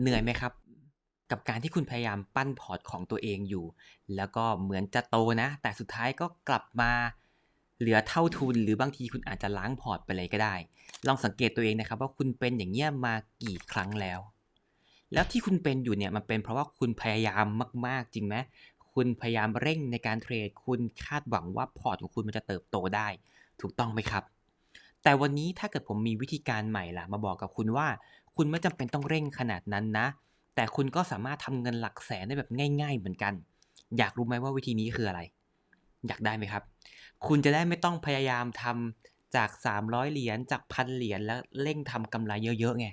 เหนื่อยไหมครับ กับการที่คุณพยายามปั้นพอร์ตของตัวเองอยู่ แล้วก็เหมือนจะโตนะ แต่สุดท้ายก็กลับมาเหลือเท่าทุน หรือบางทีคุณอาจจะล้างพอร์ตไปเลยก็ได้ ลองสังเกตตัวเองนะครับ ว่าคุณเป็นอย่างเงี้ยมากี่ครั้งแล้ว แล้วที่คุณเป็นอยู่เนี่ยมันเป็นเพราะว่าคุณพยายามมาก ๆ จริงไหมคุณพยายามเร่งในการเทรด คุณคาดหวังว่าพอร์ตของคุณมันจะเติบโตได้ ถูกต้องไหมครับ แต่วันนี้ถ้าเกิดผมมีวิธีการใหม่ล่ะ มาบอกกับคุณว่า คุณไม่จำเป็นต้องเร่งขนาดนั้นนะ แต่คุณก็สามารถทำเงินหลักแสนได้แบบง่าย ๆ เหมือนกัน อยากรู้ไหมว่าวิธีนี้คืออะไร อยากได้ไหมครับ คุณจะได้ไม่ต้องพยายามทำจาก 300 เหรียญจากพันเหรียญแล้วเร่งทำกำไรเยอะๆไง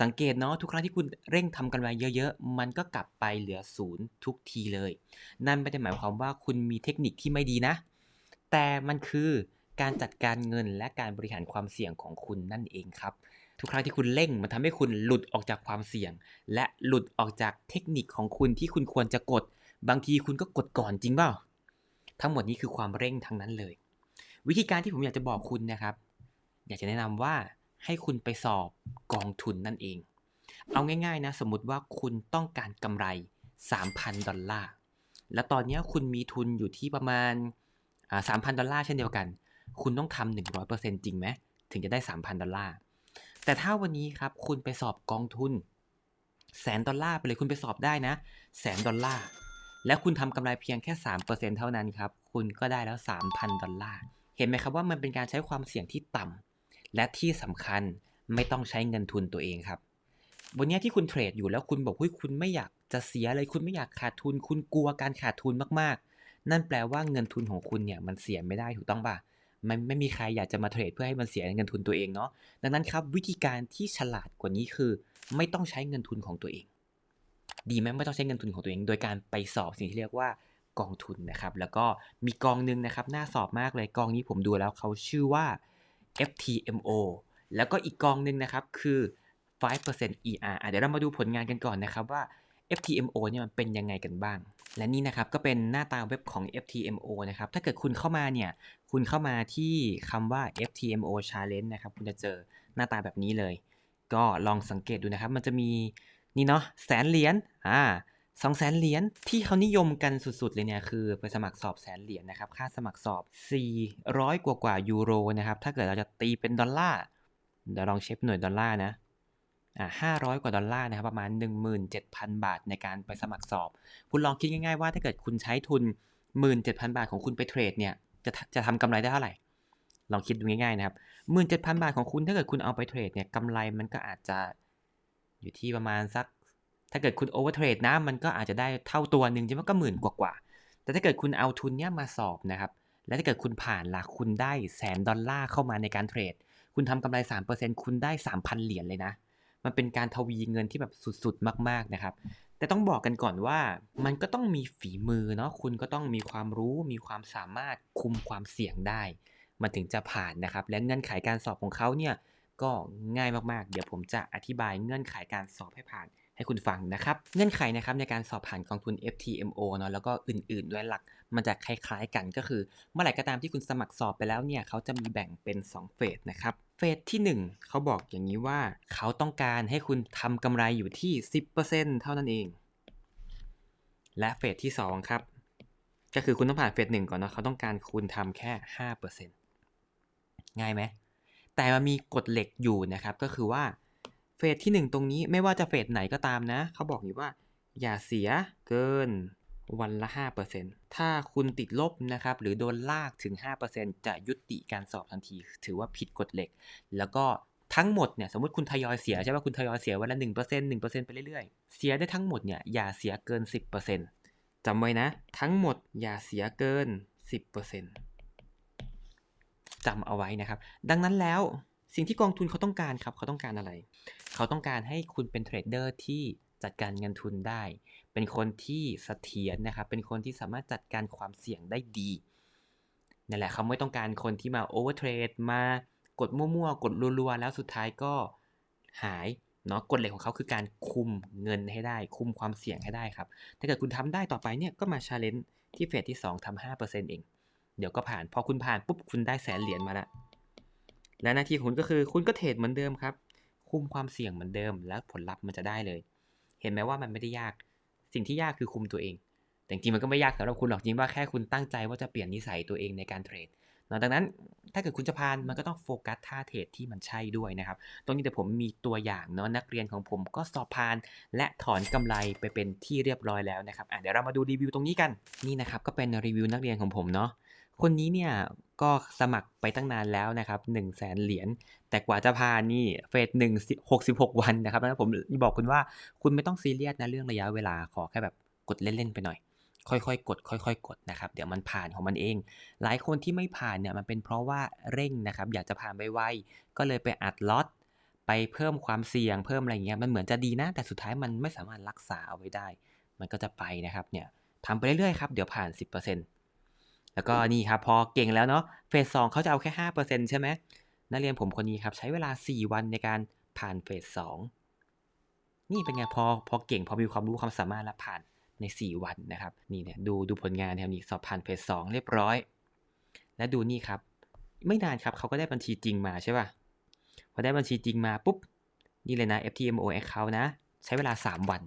สังเกตเนาะทุกครั้งที่คุณเร่งทำกำไรเยอะๆ มันก็กลับไปเหลือศูนย์ทุกทีเลย นั่นไม่ได้หมายความว่าคุณมีเทคนิคที่ไม่ดีนะ แต่มันคือการจัดการเงินและการบริหารความเสี่ยงของคุณนั่นเองครับ ทุกครั้งที่คุณเร่งมันทำให้คุณหลุดออกจากความเสี่ยง และหลุดออกจากเทคนิคของคุณที่คุณควรจะกด บางทีคุณก็กดก่อนจริงเปล่าทั้งหมดนี้คือความเร่งทั้งนั้นเลย วิธีการที่ผมอยากจะบอกคุณนะครับ อยากจะแนะนำว่าให้คุณไปสอบกองทุนนั่นเอง เอาง่ายๆนะ สมมติว่าคุณต้องการกำไร 3,000 ดอลลาร์ แล้วตอนนี้คุณมีทุนอยู่ที่ประมาณสามพันดอลลาร์เช่นเดียวกัน คุณต้องทำหนึ่งร้อยเปอร์เซ็นต์จริงไหมถึงจะได้สามพันดอลลาร์ แต่ถ้าวันนี้ครับคุณไปสอบกองทุน แสนดอลลาร์ไปเลยคุณไปสอบได้นะ แสนดอลลาร์ แล้วคุณทำกำไรเพียงแค่สามเปอร์เซ็นเท่านั้นครับ คุณก็ได้แล้วสามพันดอลลาร์ เห็นไหมครับว่ามันเป็นการใช้ความเสี่ยงที่ต่ำและที่สำคัญไม่ต้องใช้เงินทุนตัวเองครับ วันนี้ที่คุณเทรดอยู่แล้วคุณบอกว่าคุณไม่อยากจะเสียเลยคุณไม่อยากขาดทุน คุณกลัวการขาดทุนมากๆ นั่นแปลว่าเงินทุนของคุณเนี่ยมันเสียไม่ได้ถูกต้องป่ะ มันไม่มีใครอยากจะมาเทรดเพื่อให้มันเสียเงินทุนตัวเองเนาะดังนั้นครับวิธีการที่ฉลาดกว่านี้คือ ไม่ต้องใช้เงินทุนของตัวเอง ดีไหมไม่ต้องใช้เงินทุนของตัวเอง โดยการไปสอบสิ่งที่เรียกว่ากองทุนนะครับ แล้วก็มีกองหนึ่งนะครับน่าสอบมากเลยกองนี้ผมดูแล้วเขาชื่อว่า FTMO แล้วก็อีกกองหนึ่งนะครับคือ 5% ER อะเดี๋ยวเรามาดูผลงานกันก่อนนะครับว่า FTMO เนี่ยมันเป็นยังไงกันบ้าง และนี่นะครับก็เป็นหน้าตาเว็บของ FTMO นะครับ ถ้าเกิดคุณเข้ามาเนี่ย คุณเข้ามาที่คำว่า FTMO Challenge นะครับ คุณจะเจอหน้าตาแบบนี้เลย ก็ลองสังเกตดูนะครับ มันจะมีนี่เนาะแสนเหรียญ อ่าสองแสนเหรียญที่เขานิยมกันสุดๆเลยเนี่ยคือไปสมัครสอบแสนเหรียญนะครับ ค่าสมัครสอบ 400 กว่ากว่ายูโรนะครับ ถ้าเกิดเราจะตีเป็นดอลลาร์ เดี๋ยวลองเช็คหน่วยดอลลาร์นะ อ่าห้าร้อยกว่าดอลลาร์นะครับประมาณ 17,000 บาทในการไปสมัครสอบ คุณลองคิดง่ายๆว่าถ้าเกิดคุณใช้ทุน 17,000 บาทของคุณไปเทรดเนี่ยจะจะทำกำไรได้เท่าไหร่ ลองคิดดูง่ายๆนะครับ 17,000 บาทของคุณถ้าเกิดคุณเอาไปเทรดเนี่ยกำไรมันก็อาจจะอยู่ที่ประมาณสัก ถ้าเกิดคุณโอเวอร์เทรดนะมันก็อาจจะได้เท่าตัวหนึ่งใช่ไหมก็หมื่นกว่าๆแต่ถ้าเกิดคุณเอาทุนเนี้ยมาสอบนะครับและถ้าเกิดคุณผ่านล่ะคุณได้แสนดอลลาร์เข้ามาในการเทรด คุณทำกำไร 3%คุณได้ 3,000 เหรียญเลยนะ มันเป็นการทวีเงินที่แบบสุดๆ มาก ๆนะครับ แต่ต้องบอกกันก่อนว่ามันก็ต้องมีฝีมือเนาะคุณก็ต้องมีความรู้มีความสามารถคุมความเสี่ยงได้ มันถึงจะผ่านนะครับ และเงื่อนไขการสอบของเขาเนี่ยก็ง่ายมากๆ เดี๋ยวผมจะอธิบายเงื่อนไขการสอบให้ผ่านให้คุณฟังนะครับ เงื่อนไขนะครับในการสอบผ่านกองทุน FTMO เนาะแล้วก็อื่นๆ ด้วยหลักมันจะคล้ายๆกันก็คือ เมื่อไหร่ก็ตามที่คุณสมัครสอบไปแล้วเนี่ยเขาจะมีแบ่งเป็น 2 เฟสนะครับ เฟสที่ 1 เขาบอกอย่างนี้ว่าเขาต้องการให้คุณทำกำไรอยู่ที่ 10%เท่านั้นเอง และเฟสที่ 2 ครับ ก็คือคุณต้องผ่านเฟสหนึ่งก่อนเนาะเขาต้องการคุณทำแค่ 5%ง่ายไหม แต่มันมีกฎเหล็กอยู่นะครับ ก็คือว่าเฟสที่ 1 ตรงนี้ไม่ว่าจะเฟสไหนก็ตามนะ เขาบอกอยู่ว่า อย่าเสียเกิน วันละ 5%ถ้าคุณติดลบนะครับหรือโดนลากถึง 5%จะยุติการสอบทันที ถือว่าผิดกฎเหล็ก แล้วก็ทั้งหมดเนี่ยสมมติคุณทยอยเสียใช่ไหมคุณทยอยเสียวันละ 1% 1%ไปเรื่อยๆ เสียได้ทั้งหมดเนี่ยอย่าเสียเกิน 10%จำไว้นะ ทั้งหมดอย่าเสียเกิน 10%จำเอาไว้นะครับ ดังนั้นแล้วสิ่งที่กองทุนเขาต้องการครับเขาต้องการอะไร เขาต้องการให้คุณเป็นเทรดเดอร์ที่ จัดการเงินทุนได้ เป็นคนที่เสถียรนะครับ เป็นคนที่สามารถจัดการความเสี่ยงได้ดีนั่นแหละเขาไม่ต้องการคนที่มาโอเวอร์เทรดมากดมั่วๆ กดรัวๆ แล้วสุดท้ายก็หายเนาะกฎเหล็กของเขาคือการคุมเงินให้ได้ คุมความเสี่ยงให้ได้ครับ ถ้าเกิดคุณทำได้ต่อไปเนี่ยก็มาชาเลนจ์ที่เฟสที่ 2ทำห้าเปอร์เซ็นต์เอง เดี๋ยวก็ผ่าน พอคุณผ่านปุ๊บคุณได้แสนเหรียญมาละ และหน้าที่ของคุณก็คือคุณก็เทรดเหมือนเดิมครับ คุมความเสี่ยงเหมือนเดิม แล้วผลลัพธ์มันจะได้เลย เห็นไหมว่ามันไม่ได้ยาก สิ่งที่ยากคือคุมตัวเอง แต่จริงมันก็ไม่ยากสำหรับคุณหรอกจริงว่าแค่คุณตั้งใจว่าจะเปลี่ยนนิสัยตัวเองในการเทรดนอะดังนั้นถ้าเกิดคุณจะพานมันก็ต้องโฟกัสท่าเทรดที่มันใช่ด้วยนะครับ ตรงนี้เดี๋ยวผมมีตัวอย่างเนาะนักเรียนของผมก็สอบพาน และถอนกำไรไปเป็นที่เรียบร้อยแล้วนะครับเดี๋ยวเรามาดูรีวิวตรงนี้กันนี่นะครับก็เป็นรีวิวนักเรียนของผมเนาะ คนนี้เนี่ยก็สมัครไปตั้งนานแล้วนะครับ1 0 0 0 0แสนเหรียญแต่กว่าจะพานนี่เฟสหนึ่งหกสิบหกวันนะครับแล้วผมบอกคุณว่าคุณไม่ต้องซีเรียสนะเรื่องระยะเวลาขอแค่แบบกดเล่น ๆ ไปหน่อย ค่อยๆ กด ค่อย ๆ กดนะครับ เดี๋ยวมันผ่านของมันเอง หลายคนที่ไม่ผ่านเนี่ยมันเป็นเพราะว่าเร่งนะครับ อยากจะผ่านไวๆก็เลยไปอัดล็อตไปเพิ่มความเสี่ยงเพิ่มอะไรเงี้ยมันเหมือนจะดีนะ แต่สุดท้ายมันไม่สามารถรักษาเอาไว้ได้ มันก็จะไปนะครับเนี่ยทำไปเรื่อยๆครับเดี๋ยวผ่าน 10% แล้วก็นี่ครับพอเก่งแล้วเนาะเฟสสองเขาจะเอาแค่5%ใช่ไหมนักเรียนผมคนนี้ครับใช้เวลา4วันในการผ่านเฟสสองนี่เป็นไงพอพอเก่งพอมีความรู้ความสามารถแล้วผ่านใน 4 วันนะครับนี่เนี่ยดูดูผลงานนะครับนี่สอบผ่านเฟสสองเรียบร้อย และดูนี่ครับ ไม่นานครับเขาก็ได้บัญชีจริงมาใช่ป่ะพอได้บัญชีจริงมาปุ๊บ นี่เลยนะ FTMO account นะ ใช้เวลา 3 วัน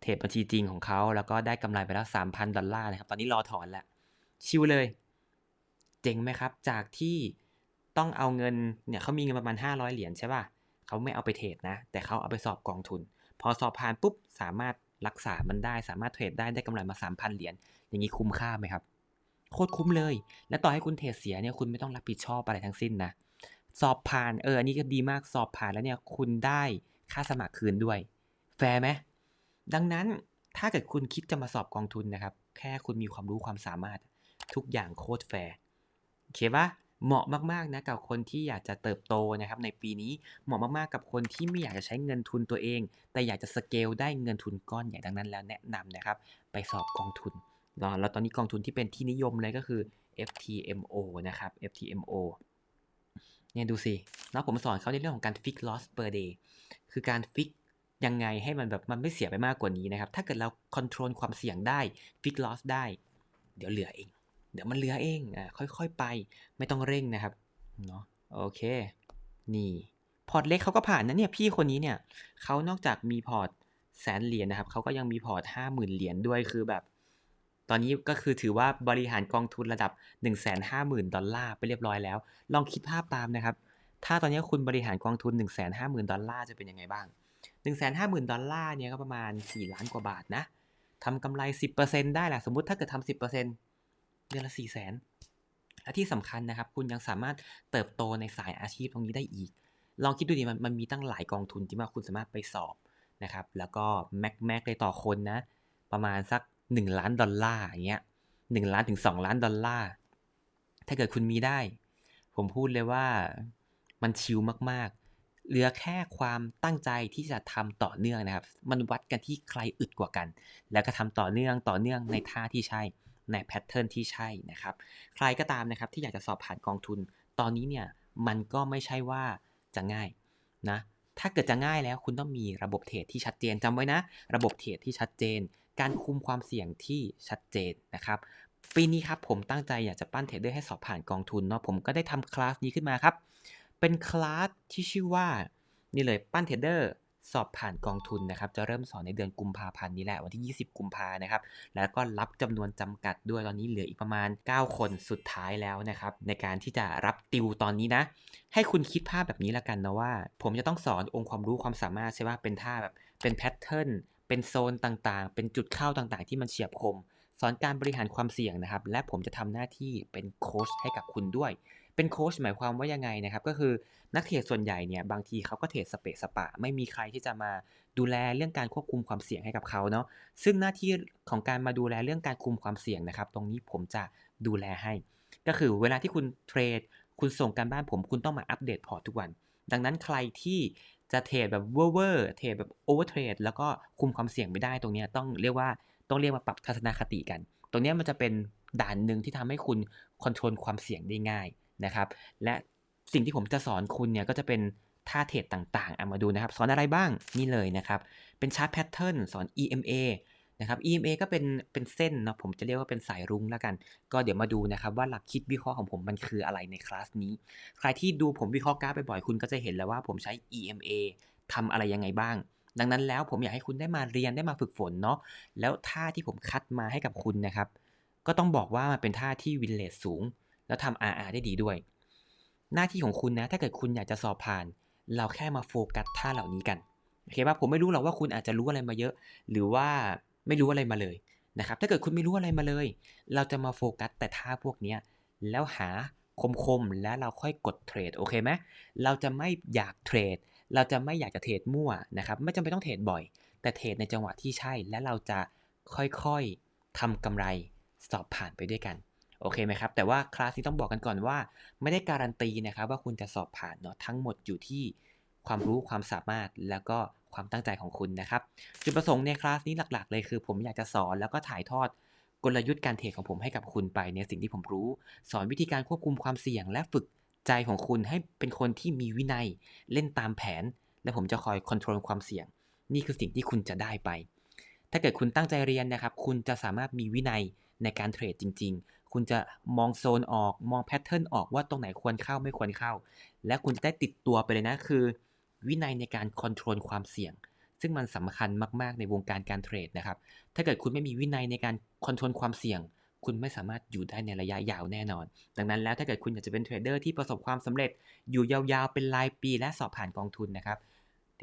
เทรดบัญชีจริงของเขาแล้วก็ได้กำไรไปแล้ว 3,000 ดอลลาร์นะครับ ตอนนี้รอถอนแล้ว ชิวเลย เจ๋งไหมครับ จากที่ต้องเอาเงินเนี่ยเขามีเงินประมาณ 500 เหรียญใช่ป่ะเขาไม่เอาไปเทรดนะ แต่เขาเอาไปสอบกองทุน พอสอบผ่านปุ๊บสามารถรักษามันได้ สามารถเทรดได้ได้กำไรมา 3,000 เหรียญอย่างนี้คุ้มค่าไหมครับ โคตรคุ้มเลย และต่อให้คุณเทรดเสียเนี่ยคุณไม่ต้องรับผิดชอบอะไรทั้งสิ้นนะสอบผ่านเอออันนี้ก็ดีมากสอบผ่านแล้วเนี่ยคุณได้ค่าสมัครคืนด้วย แฟร์ไหมดังนั้นถ้าเกิดคุณคิดจะมาสอบกองทุนนะครับ แค่คุณมีความรู้ความสามารถ ทุกอย่างโคตรแฟร์โอเคปะเหมาะมากๆนะกับคนที่อยากจะเติบโตนะครับในปีนี้เหมาะมากๆกับคนที่ไม่อยากจะใช้เงินทุนตัวเอง แต่อยากจะสเกลได้เงินทุนก้อนใหญ่ดังนั้นแล้วแนะนำนะครับ ไปสอบกองทุนแล้วตอนนี้กองทุนที่เป็นที่นิยมเลยก็คือ FTMO นะครับ FTMO เนี่ยดูสิแล้วผมสอนเขาในเรื่องของการ fix loss per day คือการ fix ยังไงให้มันแบบมันไม่เสียไปมากกว่านี้นะครับ ถ้าเกิดเรา control ความเสี่ยงได้ fix loss ได้ เดี๋ยวเหลือเอง เดี๋ยวมันเหลือเองอ่าค่อยๆไป ไม่ต้องเร่งนะครับเนาะโอเค นี่พอร์ตเล็กเขาก็ผ่านนะเนี่ยพี่คนนี้เนี่ยเขานอกจากมีพอร์ตแสนเหรียญนะครับเขาก็ยังมีพอร์ตห้าหมื่นเหรียญด้วยคือแบบ ตอนนี้ก็คือถือว่าบริหารกองทุนระดับ 1 5 0 0 0 0 ดอลลาร์ไปเรียบร้อยแล้ว ลองคิดภาพตามนะครับ ถ้าตอนนี้คุณบริหารกองทุน 1 5 0 0 0 0 ดอลลาร์จะเป็นยังไงบ้าง 1 5 0 0 0 0 ดอลลาร์เนี่ยก็ประมาณ 4 ล้านกว่าบาทนะทำกำไร 10%ได้แหละสมมติถ้าเกิดทำ10% เดือนละ4 0 0 0 0 0และที่สำคัญนะครับ คุณยังสามารถเติบโตในสายอาชีพตรงนี้ได้อีก ลองคิดดูดิมันมันมีตั้งหลายกองทุนที่ว่าคุณสามารถไปสอบนะครับ แล้วก็แม็กแม็กเลยต่อคนนะ ประมาณสัก 1 ล้านดอลลาร์อย่างเงี้ยหนึ่งล้านถึงสองล้านดอลลาร์ ถ้าเกิดคุณมีได้ ผมพูดเลยว่ามันชิลมากๆ เหลือแค่ความตั้งใจที่จะทำต่อเนื่องนะครับ มันวัดกันที่ใครอึดกว่ากัน แล้วก็ทำต่อเนื่องต่อเนื่องในท่าที่ใช่ ในแพทเทิร์นที่ใช่นะครับ ใครก็ตามนะครับที่อยากจะสอบผ่านกองทุน ตอนนี้เนี่ยมันก็ไม่ใช่ว่าจะง่ายนะ ถ้าเกิดจะง่ายแล้วคุณต้องมีระบบเทรดที่ชัดเจนจำไว้นะ ระบบเทรดที่ชัดเจน การคุมความเสี่ยงที่ชัดเจนนะครับปีนี้ครับผมตั้งใจอยากจะปั้นเทรดเดอร์ให้สอบผ่านกองทุนเนาะผมก็ได้ทำคลาสนี้ขึ้นมาครับ เป็นคลาสที่ชื่อว่านี่เลยปั้นเทรดเดอร์ สอบผ่านกองทุนนะครับ จะเริ่มสอนในเดือนกุมภาพันธ์นี้แหละวันที่ 20 กุมภานะครับ แล้วก็รับจำนวนจำกัดด้วยตอนนี้เหลืออีกประมาณ 9 คนสุดท้ายแล้วนะครับ ในการที่จะรับติวตอนนี้นะ ให้คุณคิดภาพแบบนี้ละกันนะว่า ผมจะต้องสอนองค์ความรู้ความสามารถใช่ไหมเป็นท่าแบบเป็นแพทเทิร์นเป็นโซนต่างๆ เป็นจุดเข้าต่างๆ ที่มันเฉียบคม สอนการบริหารความเสี่ยงนะครับ และผมจะทำหน้าที่เป็นโค้ชให้กับคุณด้วย เป็นโค้ชหมายความว่ายังไงนะครับ ก็คือนักเทรดส่วนใหญ่เนี่ยบางทีเขาก็เทรดสเปะสปะ ไม่มีใครที่จะมาดูแลเรื่องการควบคุมความเสี่ยงให้กับเขาเนาะซึ่งหน้าที่ของการมาดูแลเรื่องการคุมความเสี่ยงนะครับ ตรงนี้ผมจะดูแลให้ ก็คือเวลาที่คุณเทรด คุณส่งการบ้านผมคุณต้องมาอัปเดตพอร์ตทุกวัน ดังนั้นใครที่จะเทรดแบบเวอร์เวอร์เทรดแบบโอเวอร์เทรดแล้วก็คุมความเสี่ยงไม่ได้ตรงนี้ต้องเรียกว่าต้องเรียกว่าปรับทัศนคติกัน ตรงนี้มันจะเป็นด่านหนึ่งที่ทำให้คุณคอนโทรลความเสี่ยงได้ง่าย นะครับ และสิ่งที่ผมจะสอนคุณเนี่ยก็จะเป็นท่าเทรดต่างๆเอามาดูนะครับ สอนอะไรบ้างนี่เลยนะครับ เป็นชาร์ตแพทเทิร์นสอน EMA นะครับ EMA ก็เป็นเป็นเส้นเนาะผมจะเรียกว่าเป็นสายรุ้งแล้วกัน ก็เดี๋ยวมาดูนะครับว่าหลักคิดวิเคราะห์ของผมมันคืออะไรในคลาสนี้ ใครที่ดูผมวิเคราะห์กราฟบ่อยๆคุณก็จะเห็นแล้วว่าผมใช้ EMA ทำอะไรยังไงบ้าง ดังนั้นแล้วผมอยากให้คุณได้มาเรียนได้มาฝึกฝนเนาะแล้วท่าที่ผมคัดมาให้กับคุณนะครับ ก็ต้องบอกว่ามันเป็นท่าที่วินเลสสูง แล้วทำ RR ได้ดีด้วย หน้าที่ของคุณนะ ถ้าเกิดคุณอยากจะสอบผ่าน เราแค่มาโฟกัสท่าเหล่านี้กันโอเคป่ะผมไม่รู้หรอกว่าคุณอาจจะรู้อะไรมาเยอะ หรือว่าไม่รู้อะไรมาเลยนะครับ ถ้าเกิดคุณไม่รู้อะไรมาเลย เราจะมาโฟกัสแต่ท่าพวกนี้แล้วหาคมๆ แล้วเราค่อยกดเทรดโอเคไหมเราจะไม่อยากเทรด เราจะไม่อยากจะเทรดมั่วนะครับ ไม่จำเป็นต้องเทรดบ่อย แต่เทรดในจังหวะที่ใช่ และเราจะค่อยๆทำกำไรสอบผ่านไปด้วยกัน โอเคไหมครับ แต่ว่าคลาสนี้ต้องบอกกันก่อนว่า ไม่ได้การันตีนะครับว่าคุณจะสอบผ่านเนาะทั้งหมดอยู่ที่ความรู้ความสามารถแล้วก็ความตั้งใจของคุณนะครับ จุดประสงค์ในคลาสนี้หลักๆ เลยคือ ผมอยากจะสอนแล้วก็ถ่ายทอดกลยุทธ์การเทรดของผมให้กับคุณไปในสิ่งที่ผมรู้ สอนวิธีการควบคุมความเสี่ยง และฝึกใจของคุณให้เป็นคนที่มีวินัยเล่นตามแผน และผมจะคอยควบคุมความเสี่ยง นี่คือสิ่งที่คุณจะได้ไป ถ้าเกิดคุณตั้งใจเรียนนะครับ คุณจะสามารถมีวินัยในการเทรดจริง คุณจะมองโซนออกมองแพทเทิร์นออกว่าตรงไหนควรเข้าไม่ควรเข้า และคุณจะได้ติดตัวไปเลยนะคือ วินัยในการควบคุมความเสี่ยง ซึ่งมันสำคัญมากๆในวงการการเทรดนะครับ ถ้าเกิดคุณไม่มีวินัยในการควบคุมความเสี่ยง คุณไม่สามารถอยู่ได้ในระยะยาวแน่นอน ดังนั้นแล้วถ้าเกิดคุณอยากจะเป็นเทรดเดอร์ที่ประสบความสำเร็จอยู่ยาวๆเป็นรายปี และสอบผ่านกองทุนนะครับ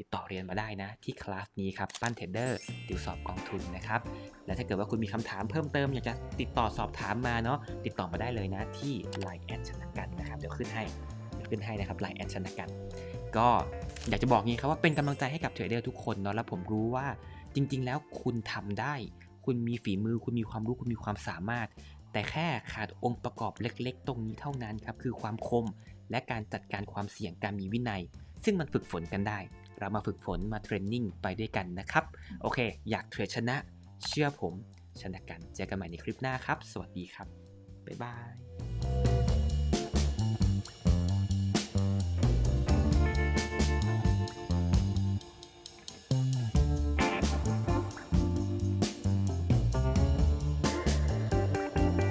ติดต่อเรียนมาได้นะที่คลาสนี้ครับปั้นเทรดเดอร์ติวสอบกองทุนนะครับ และถ้าเกิดว่าคุณมีคำถามเพิ่มเติมอยากจะติดต่อสอบถามมาเนาะติดต่อมาได้เลยนะที่ Line แอดชนะกันนะครับเดี๋ยวขึ้นให้เดี๋ยวขึ้นให้นะครับ Line แอดชนะกันก็อยากจะบอกงี้ครับว่าเป็นกำลังใจให้กับเทรดเดอร์ทุกคนเนาะแล้วผมรู้ว่าจริง ๆ แล้วคุณทำได้ คุณมีฝีมือ คุณมีความรู้คุณมีความสามารถ แต่แค่ขาดองค์ประกอบเล็ก ๆ ตรงนี้เท่านั้นครับคือความคมและการจัดการความเสี่ยงการมีวินัย ซึ่งมันฝึกฝนกันได้ เรามาฝึกฝนมาเทรนนิ่งไปด้วยกันนะครับ โอเค อยากเทรดชนะ เชื่อผมชนะกัน เจอกันใหม่ในคลิปหน้าครับ สวัสดีครับ บ๊ายบาย